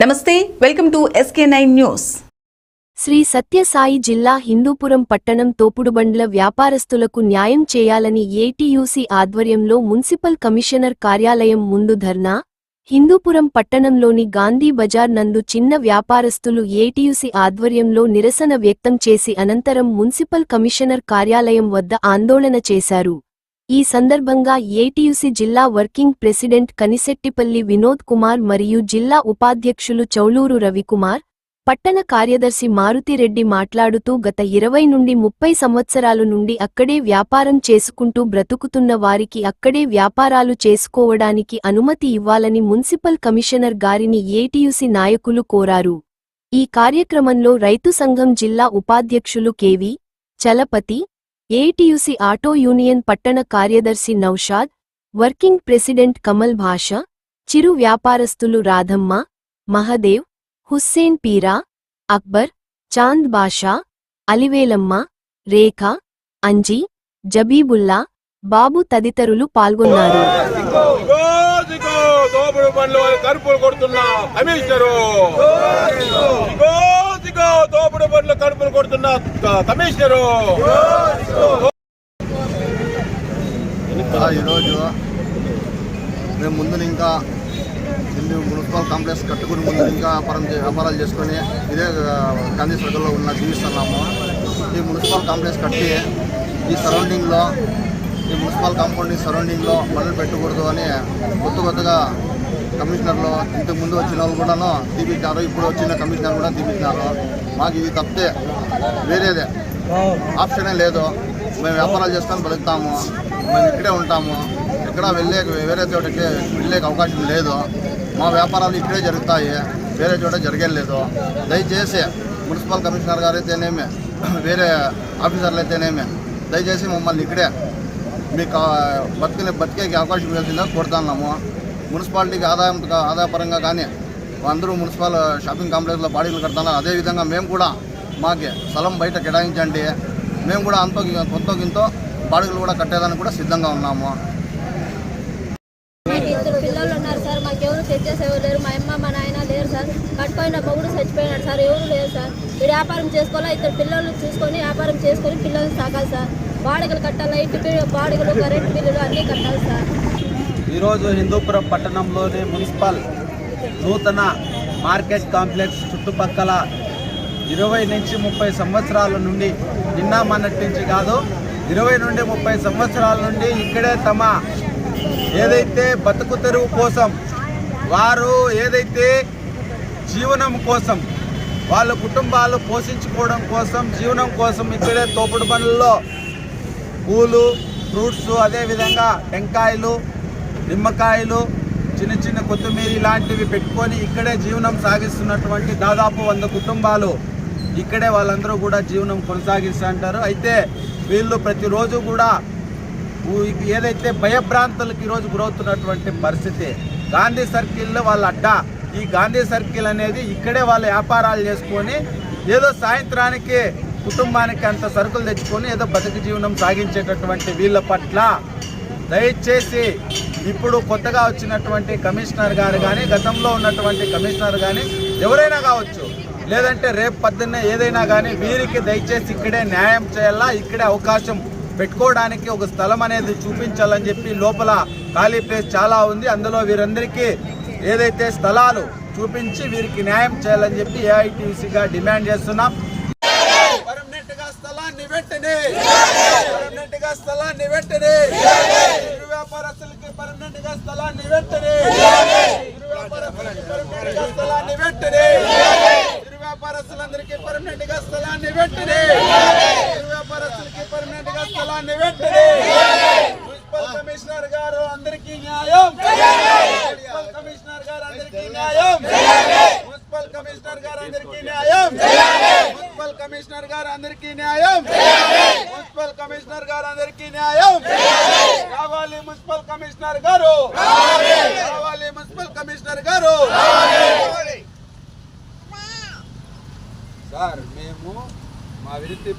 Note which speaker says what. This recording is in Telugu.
Speaker 1: నమస్తే welcome to SK nine news.
Speaker 2: Shri Sathya Sai Hindupuram పట్టణం తోపుడుబండ్ల వ్యాపారస్తులకు న్యాయం చేయాలని ఏటీయూసీ ఆధ్వర్యంలో మున్సిపల్ కమిషనర్ కార్యాలయం ముందు ధర్నా? హిందూపురం పట్టణంలోని గాంధీ బజార్ నందు చిన్న వ్యాపారస్తులు ఏటీయూసీ ఆధ్వర్యంలో నిరసన వ్యక్తం చేసి అనంతరం మున్సిపల్ కమిషనర్ కార్యాలయం వద్ద ఆందోళన చేశారు. ఈ సందర్భంగా ఏటీయూసీ జిల్లా వర్కింగ్ ప్రెసిడెంట్ కనిశెట్టిపల్లి వినోద్ కుమార్ మరియు జిల్లా ఉపాధ్యక్షులు చౌలూరు రవికుమార్ పట్టణ కార్యదర్శి మారుతిరెడ్డి మాట్లాడుతూ గత ఇరవై నుండి ముప్పై సంవత్సరాల నుండి అక్కడే వ్యాపారం చేసుకుంటూ బ్రతుకుతున్న వారికి అక్కడే వ్యాపారాలు చేసుకోవడానికి అనుమతి ఇవ్వాలని మున్సిపల్ కమిషనర్ గారిని ఏటీయూసీ నాయకులు కోరారు. ఈ కార్యక్రమంలో రైతు సంఘం జిల్లా ఉపాధ్యక్షులు KV Chalapathi AITUC auto union పట్టణ కార్యదర్శి నౌషాద్ వర్కింగ్ ప్రెసిడెంట్ కమల్ భాష చిరు వ్యాపారస్తులు రాధమ్మ మహదేవ్ హుస్సేన్ పీరా అక్బర్ చాంద్ బాషా అలివేలమ్మ రేఖ అంజీ జబీబుల్లా బాబు తదితరులు పాల్గొన్నారు.
Speaker 3: దోపుడు కరుపులు కమిషనరు. కోట్ల కడుపులు కొడుతున్న కమిషనరు.
Speaker 4: ఈరోజు మేము ముందు ఇంకా ఢిల్లీ మున్సిపల్ కాంప్లెక్స్ కట్టుకుని ముందు ఇంకా వ్యాపారం వ్యాపారాలు చేసుకొని ఇదే గాంధీ సర్కిల్లో ఉన్న జీవిస్తున్నాము ఈ మున్సిపల్ కాంప్లెక్స్ కట్టి ఈ సరౌండింగ్లో ఈ మున్సిపల్ కాంపౌండ్ సరౌండింగ్లో పనులు పెట్టకూడదు అని కొత్త కొత్తగా కమిషనర్లు ఇంతకు ముందు వచ్చిన వాళ్ళు కూడాను తీపించారు ఇప్పుడు వచ్చిన కమిషనర్ కూడా తీపించినారు మాకు ఇది తప్పితే వేరేదే. ఆప్షనే లేదు. మేము వ్యాపారాలు చేసుకొని బతుకుతాము. మేము ఇక్కడే ఉంటాము. ఎక్కడ వెళ్ళే వేరే చోటకి వెళ్ళే అవకాశం లేదు. మా వ్యాపారాలు ఇక్కడే జరుగుతాయి. వేరే చోట జరగలేదు. దయచేసి మున్సిపల్ కమిషనర్ గారు అయితేనేమి వేరే ఆఫీసర్లు అయితేనేమి దయచేసి మమ్మల్ని ఇక్కడే మీకు బతికే బతికే అవకాశం ఇవ్వాల్సిందిగా కోరుతున్నాము మున్సిపాలిటీకి ఆదాయం ఆదాయపరంగా కానీ అందరూ మున్సిపల్ షాపింగ్ కాంప్లెక్స్లో బాడీలు కడుతున్నారు అదేవిధంగా మేము కూడా మాకు స్థలం బయట కేటాయించండి. మేము కూడా అంతో కొంత గింతో బాడీలు కూడా కట్టేదానికి కూడా సిద్ధంగా ఉన్నాము.
Speaker 5: మాకు ఇద్దరు పిల్లలు ఉన్నారు సార్. మాకు ఎవరు లేరు. మా అమ్మ మా నాయన లేరు సార్. కట్టుపోయిన మొగుడు చచ్చిపోయినాడు సార్. ఎవరు లేరు సార్. వీడు వ్యాపారం చేసుకోవాలా? ఇద్దరు పిల్లలు చూసుకొని వ్యాపారం చేసుకొని పిల్లల్ని సాగాలి సార్. బాడుగలు కట్టాలి? ఇంటి బాడుగలు కరెంట్ బిల్లులు అన్నీ కట్టాలి సార్.
Speaker 6: ఈరోజు హిందూపురం పట్టణంలోని మున్సిపల్ నూతన మార్కెట్ కాంప్లెక్స్ చుట్టుపక్కల ఇరవై నుంచి ముప్పై సంవత్సరాల నుండి నిన్న మొన్నటి నుంచి కాదు ఇరవై నుండి ముప్పై సంవత్సరాల నుండి ఇక్కడే తమ ఏదైతే బతుకు తెరువు కోసం వారు ఏదైతే జీవనం కోసం వాళ్ళ కుటుంబాలు పోషించుకోవడం కోసం జీవనం కోసం ఇక్కడే తోపుడు పనుల్లో పూలు ఫ్రూట్స్ అదేవిధంగా టెంకాయలు నిమ్మకాయలు చిన్న చిన్న కొత్తిమీర ఇలాంటివి పెట్టుకొని ఇక్కడే జీవనం సాగిస్తున్నటువంటి దాదాపు వంద కుటుంబాలు ఇక్కడే వాళ్ళందరూ కూడా జీవనం కొనసాగిస్తుంటారు అయితే వీళ్ళు ప్రతిరోజు కూడా ఏదైతే భయభ్రాంతులకు ఈరోజు గురవుతున్నటువంటి పరిస్థితి గాంధీ సర్కిల్లో వాళ్ళ అడ్డా. ఈ గాంధీ సర్కిల్ అనేది ఇక్కడే వాళ్ళు వ్యాపారాలు చేసుకొని ఏదో సాయంత్రానికి కుటుంబానికి అంత సరుకులు తెచ్చుకొని ఏదో బతుకు జీవనం సాగించేటటువంటి వీళ్ళ పట్ల దయచేసి ఇప్పుడు కొత్తగా వచ్చినటువంటి కమిషనర్ గారు కానీ గతంలో ఉన్నటువంటి కమిషనర్ కానీ ఎవరైనా కావచ్చు. లేదంటే రేపు పొద్దున్నే ఏదైనా కానీ వీరికి దయచేసి ఇక్కడే న్యాయం చేయాలా ఇక్కడే అవకాశం పెట్టుకోవడానికి ఒక స్థలం అనేది చూపించాలని చెప్పి లోపల ఖాళీ ప్లేస్ చాలా ఉంది. అందులో వీరందరికీ ఏదైతే స్థలాలు చూపించి వీరికి న్యాయం చేయాలని చెప్పి ఏఐటీసీగా డిమాండ్ చేస్తున్నాం. పర్మనెంట్ స్థలాన్ని వెంటనే స్థలాన్ని వెంటనే ఇరు వ్యాపారస్తులకి పర్మనెంట్గా స్థలాన్ని వెంటనే. ఇరు స్థలాన్ని వెంటనే. ఇరు వ్యాపారస్తులందరికీ పర్మనెంట్గా స్థలాన్ని వెంటనే. ఇరు వ్యాపారస్తులకి పర్మనెంట్గా స్థలాన్ని వెంటనే. మున్సిపల్ కమిషనర్ గారు అందరికీ న్యాయం. మున్సిపల్ కమిషనర్ గారు అందరికీ న్యాయం. మున్సిపల్ కమిషనర్ గారు అందరికీ న్యాయం. మున్సిపల్ కమిషనర్ గారు అందరికీ న్యాయం. మున్సిపల్ కమిషనర్ గారు అందరికీ న్యాయం. కావాలి మున్సిపల్ కమిషనర్ గారు. కావాలి మున్సిపల్ కమిషనర్ గారు. సార్ మేము మా వినతి